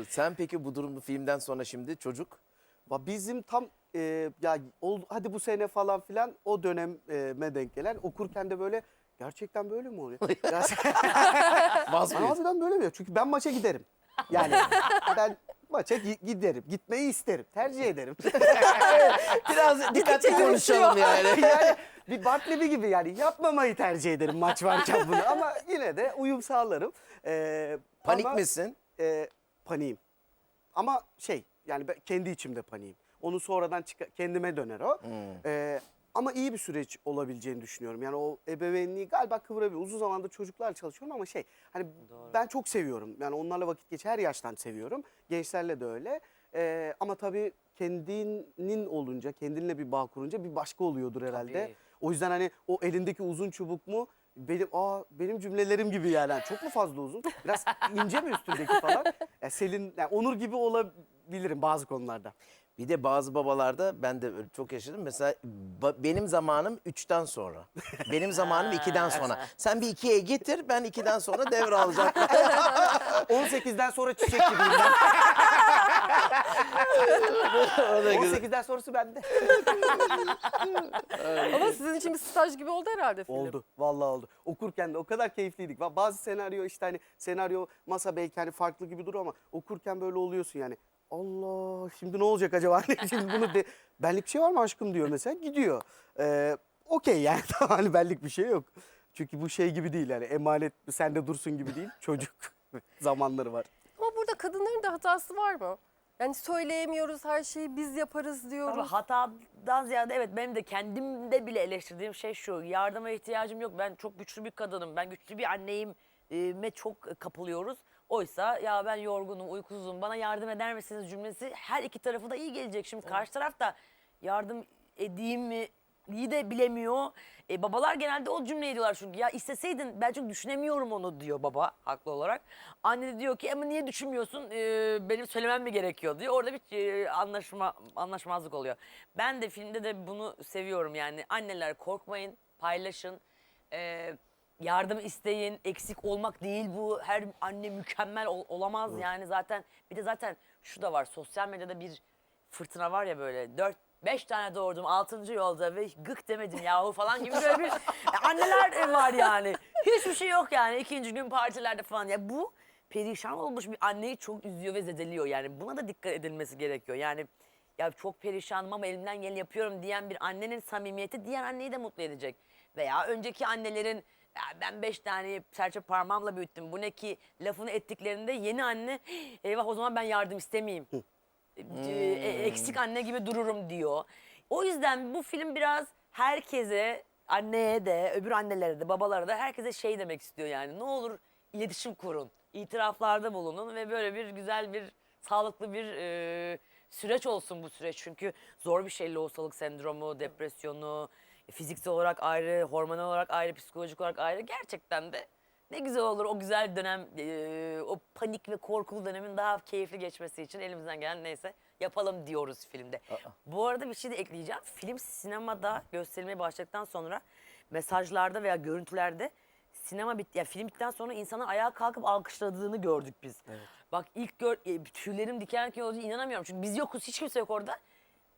Doğru. Sen peki bu durum filmden sonra şimdi çocuk Bizim tam e, ya ol- hadi bu sene falan filan o döneme denk gelen okurken de böyle gerçekten böyle mi oluyor? Ya, vaz mıyız? harbiden böyle mi? Çünkü ben maça giderim. Yani ben maça gi- giderim. Gitmeyi isterim. Tercih ederim. Biraz dikkatli konuşalım yani. yani bir Bartleby gibi yani yapmamayı tercih ederim maç varken bunu ama yine de uyum sağlarım. Ee, Panik ama, misin? E, paniğim. Ama şey yani ben kendi içimde paniğim. Onu sonradan çıka- kendime döner o. Hmm. Ee, ama iyi bir süreç olabileceğini düşünüyorum. Yani o ebeveynliği galiba kıvırabilir. Uzun zamandır çocuklarla çalışıyorum ama şey hani ben çok seviyorum. Yani onlarla vakit geç her yaştan seviyorum. Gençlerle de öyle. Ee, ama tabii kendinin olunca, kendinle bir bağ kurunca bir başka oluyordur herhalde. Tabii. O yüzden hani o elindeki uzun çubuk mu benim aa benim cümlelerim gibi yani. Yani çok mu fazla uzun? Biraz ince mi üstündeki falan? Ya Selin, yani Onur gibi olabilirim bazı konularda. Bir de bazı babalarda ben de çok yaşadım. Mesela ba- benim zamanım 3'ten sonra. Benim zamanım 2'den sonra. Sen bir 2'ye getir ben 2'den sonra devralacağım. 18'den sonra çiçek gibiyim ben. O da güzel. 18'den sonrası bende. Ama sizin için bir staj gibi oldu herhalde film. Oldu. Vallahi oldu. Okurken de o kadar keyifliydik. Va- Bazı senaryo işte hani senaryo masa belki hani farklı gibi duruyor ama okurken böyle oluyorsun yani. Allah şimdi ne olacak acaba? Hani şimdi bunu de, benlik bir şey var mı aşkım diyor mesela gidiyor. Ee, Okey yani tamam hani benlik bir şey yok. Çünkü bu şey gibi değil yani emanet sende dursun gibi değil. Çocuk zamanları var. Ama burada kadınların da hatası var mı? Yani söyleyemiyoruz her şeyi biz yaparız Ama diyoruz. hatadan ziyade evet benim de kendimde bile eleştirdiğim şey şu. Yardıma ihtiyacım yok. Ben çok güçlü bir kadınım. Ben güçlü bir anneyim. e, me çok kapılıyoruz. Oysa ya ben yorgunum, uykusuzum. Bana yardım eder misiniz cümlesi her iki tarafı da iyi gelecek. Şimdi karşı taraf da yardım edeyim mi iyi de bilemiyor. E, babalar genelde o cümleyi diyorlar çünkü ya isteseydin ben çünkü düşünemiyorum onu diyor baba haklı olarak. Anne de diyor ki ama niye düşünmüyorsun E, benim söylemem mi gerekiyor diyor. Orada bir e, anlaşma anlaşmazlık oluyor. Ben de filmde de bunu seviyorum yani anneler korkmayın paylaşın. E, yardım isteyin eksik olmak değil bu her anne mükemmel ol- olamaz yani zaten bir de zaten şu da var sosyal medyada bir fırtına var ya böyle dört beş tane doğurdum altıncı yolda ve gık demedim yahu falan gibi böyle bir E, anneler var yani. Hiçbir şey yok yani ikinci gün partilerde falan. Ya bu perişan olmuş bir anneyi çok üzüyor ve zedeliyor yani. Buna da dikkat edilmesi gerekiyor. Yani ya çok perişanım ama elimden geleni yapıyorum diyen bir annenin samimiyeti diğer anneyi de mutlu edecek. Veya önceki annelerin ya ben beş tane serçe parmağımla büyüttüm. Bu ne ki lafını ettiklerinde yeni anne eyvah o zaman ben yardım istemeyeyim. E, e, eksik anne gibi dururum diyor. O yüzden bu film biraz herkese anneye de öbür annelere de babalara da herkese şey demek istiyor yani. Ne olur iletişim kurun. itiraflarda bulunun ve böyle bir güzel bir sağlıklı bir e, süreç olsun bu süreç. Çünkü zor bir şey lohusalık sendromu, depresyonu, fiziksel olarak ayrı, hormonal olarak ayrı, psikolojik olarak ayrı. Gerçekten de ne güzel olur o güzel dönem, e, o panik ve korkulu dönemin daha keyifli geçmesi için elimizden gelen neyse yapalım diyoruz filmde. Bu arada bir şey de ekleyeceğim. Film sinemada gösterilmeye başladıktan sonra mesajlarda veya görüntülerde sinema bit ya film bittikten sonra insanın ayağa kalkıp alkışladığını gördük biz. Bak ilk gör e, tüylerim diken diken oldu inanamıyorum. Çünkü biz yokuz hiç kimse yok orada.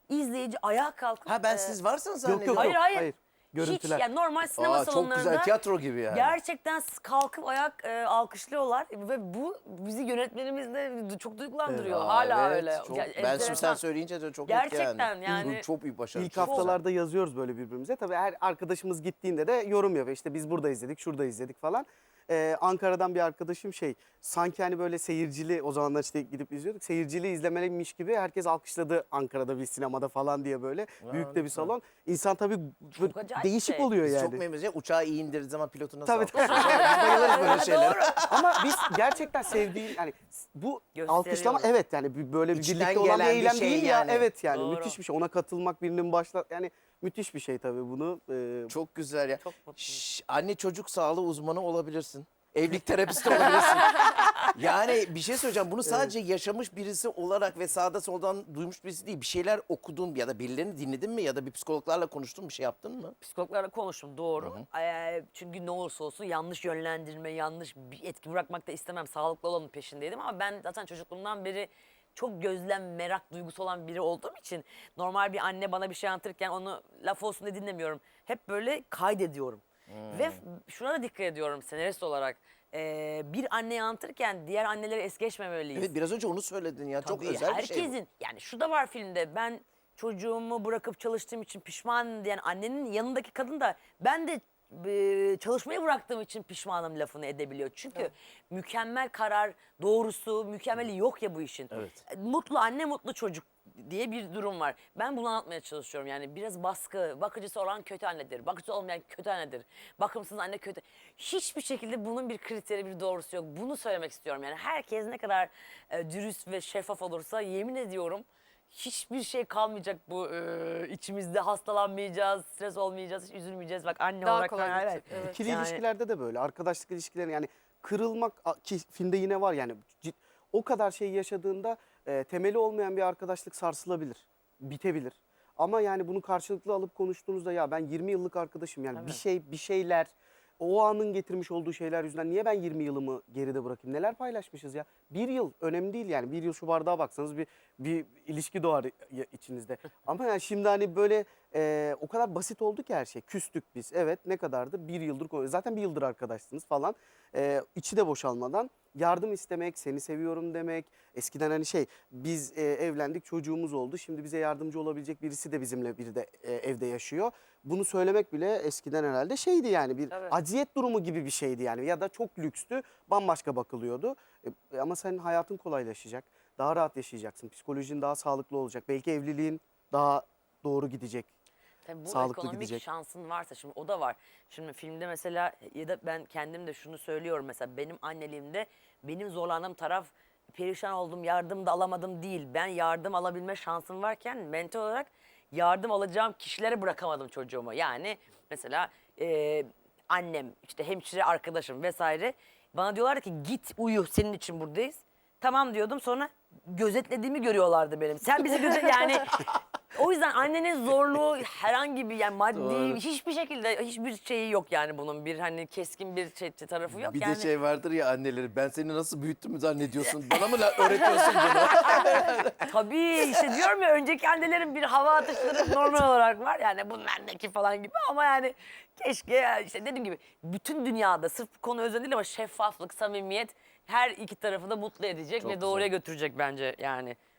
İzleyici ayağa kalkıp Ha ben e, siz yok zannediyorum. Hayır, yok. hayır. Görüntüler. Hiç yani normal sinema Aa, çok salonlarında güzel tiyatro gibi yani. gerçekten kalkıp ayak e, alkışlıyorlar ve bu bizi yönetmenimiz de çok duygulandırıyor. Aa, Hala evet, öyle. çok- Ya, ben şimdi sen söyleyince de çok Gerçekten etkilendim. yani- Bu çok büyük başarı. İlk Çok güzel. haftalarda yazıyoruz böyle birbirimize. Tabii her arkadaşımız gittiğinde de yorum yapıyor. İşte biz burada izledik, şurada izledik falan. Ee, Ankara'dan bir arkadaşım şey sanki hani böyle seyircili o zamanlar işte gidip izliyorduk. Seyircili izlemeliymiş gibi herkes alkışladı Ankara'da bir sinemada falan diye böyle. Büyük de bir salon. İnsan tabii acayip değişik şey. oluyor Biz yani. çok memnunuz ya uçağı iyi indirdiği zaman pilotu nasıl Tabii, alkışlıyor? Biz bayılırız böyle şeylere. Ama biz gerçekten sevdiğim yani bu alkışlama evet yani bir- böyle bir İçten birlikte olan bir gelen bir eylem şey değil yani. ya. Evet yani Doğru. müthiş bir şey. Ona katılmak birinin başla yani müthiş bir şey tabii bunu. e, Çok güzel ya. Çok mutluyum. Şş, anne çocuk sağlığı uzmanı olabilirsin. Evlilik terapisti olabilirsin. Yani bir şey söyleyeceğim. Bunu sadece yaşamış birisi olarak ve sağda soldan duymuş birisi değil. Bir şeyler okudun ya da birilerini dinledin mi ya da bir psikologlarla konuştun bir şey yaptın mı? Psikologlarla konuştum doğru. Ee, çünkü ne olursa olsun yanlış yönlendirme, yanlış bir etki bırakmak da istemem. Sağlıklı olanın peşindeydim ama ben zaten çocukluğumdan beri çok gözlem, merak duygusu olan biri olduğum için normal bir anne bana bir şey anlatırken onu laf olsun diye dinlemiyorum. Hep böyle kaydediyorum. Ve f- şuna da dikkat ediyorum senarist olarak. Ee, bir anneyi anlatırken diğer anneleri es geçmemeliyiz. Evet biraz önce onu söyledin ya. Çok Tabii, özel bir şey. herkesin yani şu da var filmde ben çocuğumu bırakıp çalıştığım için pişman diyen annenin yanındaki kadın da ben de e, çalışmayı bıraktığım için pişmanım lafını edebiliyor. Çünkü mükemmel karar doğrusu mükemmeli yok ya bu işin. Evet. E, Mutlu anne mutlu çocuk diye bir durum var. Ben bunu anlatmaya çalışıyorum yani biraz baskı, bakıcısı olan kötü annedir, bakıcısı olmayan kötü annedir, bakımsız anne kötü. Hiçbir şekilde bunun bir kriteri, bir doğrusu yok. Bunu söylemek istiyorum yani herkes ne kadar e, dürüst ve şeffaf olursa yemin ediyorum hiçbir şey kalmayacak bu e, içimizde hastalanmayacağız, stres olmayacağız, hiç üzülmeyeceğiz. Bak anne Daha olarak kolay ben- geçecek, evet. İkili Yani- ilişkilerde de böyle. Arkadaşlık ilişkileri yani kırılmak a- ki filmde yine var yani. Cid- o kadar şey yaşadığında e, temeli olmayan bir arkadaşlık sarsılabilir. Bitebilir. Ama yani bunu karşılıklı alıp konuştuğunuzda ya ben 20 yıllık arkadaşım yani bir Tabii. şey bir şeyler o anın getirmiş olduğu şeyler yüzünden niye ben 20 yılımı geride bırakayım? Neler paylaşmışız ya? Bir yıl önemli değil yani. Bir yıl şu bardağa baksanız bir bir ilişki doğar ya- içinizde. Ama yani şimdi hani böyle e, o kadar basit oldu ki her şey. Küstük biz. Evet ne kadardır? Bir yıldır Zaten bir yıldır arkadaşsınız falan. E, içi de boşalmadan yardım istemek, seni seviyorum demek. Eskiden hani şey biz e, evlendik çocuğumuz oldu. Şimdi bize yardımcı olabilecek birisi de bizimle bir de e, evde yaşıyor. Bunu söylemek bile eskiden herhalde şeydi yani bir Tabii. aciyet durumu gibi bir şeydi yani. Ya da çok lükstü bambaşka bakılıyordu. E, ama senin hayatın kolaylaşacak. Daha rahat yaşayacaksın. Psikolojin daha sağlıklı olacak. Belki evliliğin daha doğru gidecek. Tabii bu sağlıklı ekonomik gidecek. şansın varsa şimdi o da var. Şimdi filmde mesela ya da ben kendim de şunu söylüyorum mesela benim anneliğimde benim zorlandığım taraf perişan oldum yardım da alamadım değil. Ben yardım alabilme şansım varken mental olarak yardım alacağım kişilere bırakamadım çocuğumu. Yani mesela e, annem işte hemşire arkadaşım vesaire bana diyorlar ki git uyu senin için buradayız. Tamam diyordum sonra gözetlediğimi görüyorlardı benim. Sen bizi gözet yani o yüzden annenin zorluğu herhangi bir yani maddi Doğru. hiçbir şekilde hiçbir şeyi yok yani bunun bir hani keskin bir şey, tarafı yok bir yani. de şey vardır ya anneleri ben seni nasıl büyüttüm zannediyorsun? Bana mı la- öğretiyorsun bunu? Tabii işte diyorum ya önceki annelerin bir hava atışları normal olarak var yani bunlar ne ki falan gibi ama yani keşke işte dediğim gibi bütün dünyada sırf bu konu özel değil ama şeffaflık, samimiyet her iki tarafı da mutlu edecek Çok ve doğruya götürecek bence yani.